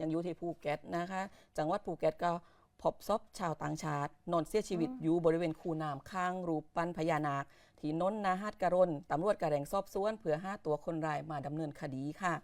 ยังอยู่ที่ภูเก็ตนะคะ จังหวัดภูเก็ตก็พบศพชาวต่างชาติ นอนเสียชีวิตอยู่บริเวณคูน้ำข้างรูปปั้นพญานาค ที่นนท์นาฮัดกะรนตำรวจกระแรงสอบสวนเพื่อหาตัวคนร้ายมาดำเนินคดีค่ะ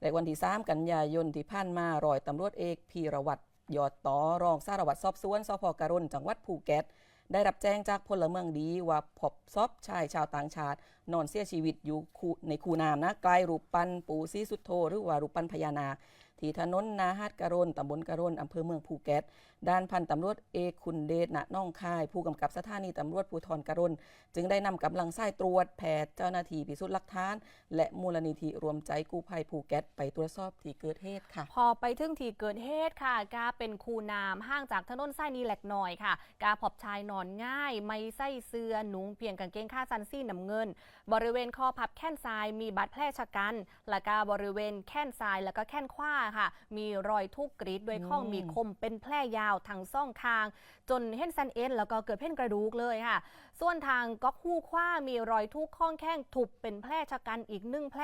ในวันที่ 3 กันยายนที่ผ่านมารอยตำรวจเอกพีรวัตรยอดต่อรองสารวัตรสอบสวนสพกะรนจังหวัดภูเก็ตได้รับแจ้งจากพลเมืองดีว่าพบศพชายชาวต่างชาติ นอนเสียชีวิตอยู่คูในคูน้ำนะใกล้รูปปั้นปู่ศรีสุดโธหรือว่ารูปปั้นพญานาค ที่ถนนนาฮัดกะรนตำบลกะรนอำเภอเมืองภูเก็ตด้านพันตำรวจเอกคุณเดชณน้องค่าย ผู้กำกับสถานีตำรวจภูธรกะรนจึงได้นำกำลังสายตรวจแพทย์เจ้าหน้าที่พิสูจน์หลักฐาน และมูลนิธิรวมใจกู้ภัยภูเก็ตไปตรวจสอบที่เกิดเหตุค่ะ พอไปถึงที่เกิดเหตุค่ะกาเป็นคูน้ำห่างจากถนนไส้นี้แหลกหน่อยค่ะ กาพบชายนอนง่าย ไม่ใส่เสื้อหนุงเพียงกางเกงขาสั้นซี่น้ำเงิน บริเวณคอพับแข้นซ้ายมีบาดแผลชะกันและกาบริเวณแข้นซ้ายแล้วก็แข้นขวาค่ะมีรอยทุกกรีดโดวยข้องอืมมีคมเป็นแผลยาวทั้งซ่องคาง จนเห็นซันเอ็นแล้วก็เกิดเพ่นกระดูกเลยค่ะส่วนทางก๊อกหู้ขว้ามีรอยทุกข้องแข้งถูกเป็นแผลชะกันอีกหนึ่งแผล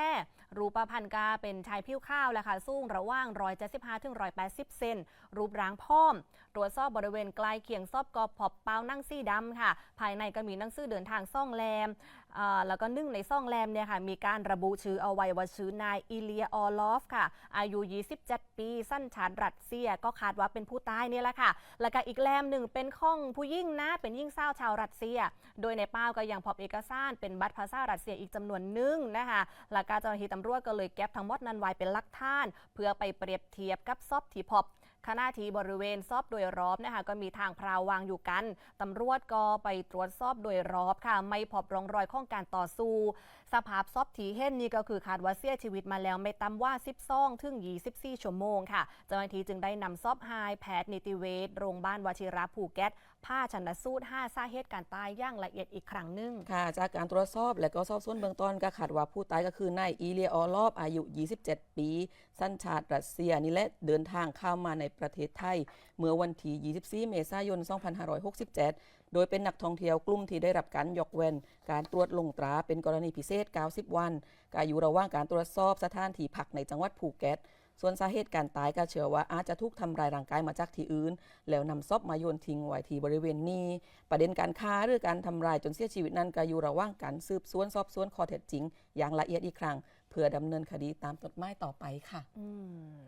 รูปพันธ์กาเป็นชายผิวข้าวแหละค่ะสูงระว่าง175ถึง180เซนรูปร่างพ้อม ตรวจสอบบริเวณใกล้เคียงซอบกอบพอบเปานั่งซี่ดำค่ะ ภายในก็มีหนังสือเดินทางซ่องแรมแล้วก็นึ่งในซ่องแรมเนี่ยค่ะมีการระบุชื่อเอาไว้ว่าชื่อนายอิเลียออลอฟค่ะ อายุ 27 ปี สั้นชาติรัสเซีย ก็คาดว่าเป็นผู้ตายนี่แหละค่ะ แล้วก็อีกแรมหนึ่งเป็นข้องผู้ยิ่งนะเป็นยิ่งเศร้าชาวรัสเซียโดยในเป้าก็ยังพบเอกสารเป็นบัตรภาษารัสเซียอีกจำนวนหนึ่งนะคะหลักการเจ้าหน้าที่ตำรวจก็เลยแก็บทั้งหมดนั้นไว้เป็นหลักฐาน เพื่อไปเปรียบเทียบกับซอบที่พบ ขณะที่บริเวณซอบโดยรอบนะคะก็มีทางพราววางอยู่กัน ตำรวจก็ไปตรวจสอบโดยรอบค่ะ ไม่พบร่องรอยของการต่อสู้ สภาพซอบที่เห็นนี่ก็คือคาดว่าเสียชีวิตมาแล้วไม่ต่ำว่า 12 ถึง 24 ชั่วโมงค่ะ เจ้าหน้าที่จึงได้นำซอบไฮแพทย์นิติเวชโรงพยาบาลวชิระภูเก็ตผ้าชันสูตร5สาเหตุการตายอย่างละเอียดอีกครั้งหนึ่งค่ะ จากการตรวจสอบและก็สอบสวนเบื้องต้นก็คาดว่าผู้ตายก็คือนายอีเลียออลอบอายุ 27 ปี สัญชาติรัสเซียนี่แหละเดินทางเข้ามาในประเทศไทย เมื่อวันที่24 เมษายน 2567 โดยเป็นนักท่องเที่ยวกลุ่มที่ได้รับการยกเว้น การตรวจลงตราเป็นกรณีพิเศษ 90 วันก็อยู่ระหว่างการตรวจสอบสถานที่พักในจังหวัดภูเก็ตส่วนสาเหตุการตายก็เชื่อว่าอาจจะถูกทำลายร่างกายมาจากที่อื่น แล้วนำศพมาโยนทิ้งไว้ที่บริเวณนี้ ประเด็นการค้าหรือการทำลายจนเสียชีวิตนั้นก็อยู่ระหว่างการสืบสวนสอบสวนข้อเท็จจริง อย่างละเอียดอีกครั้ง เพื่อดำเนินคดีตามกฎหมายต่อไปค่ะอืมอะ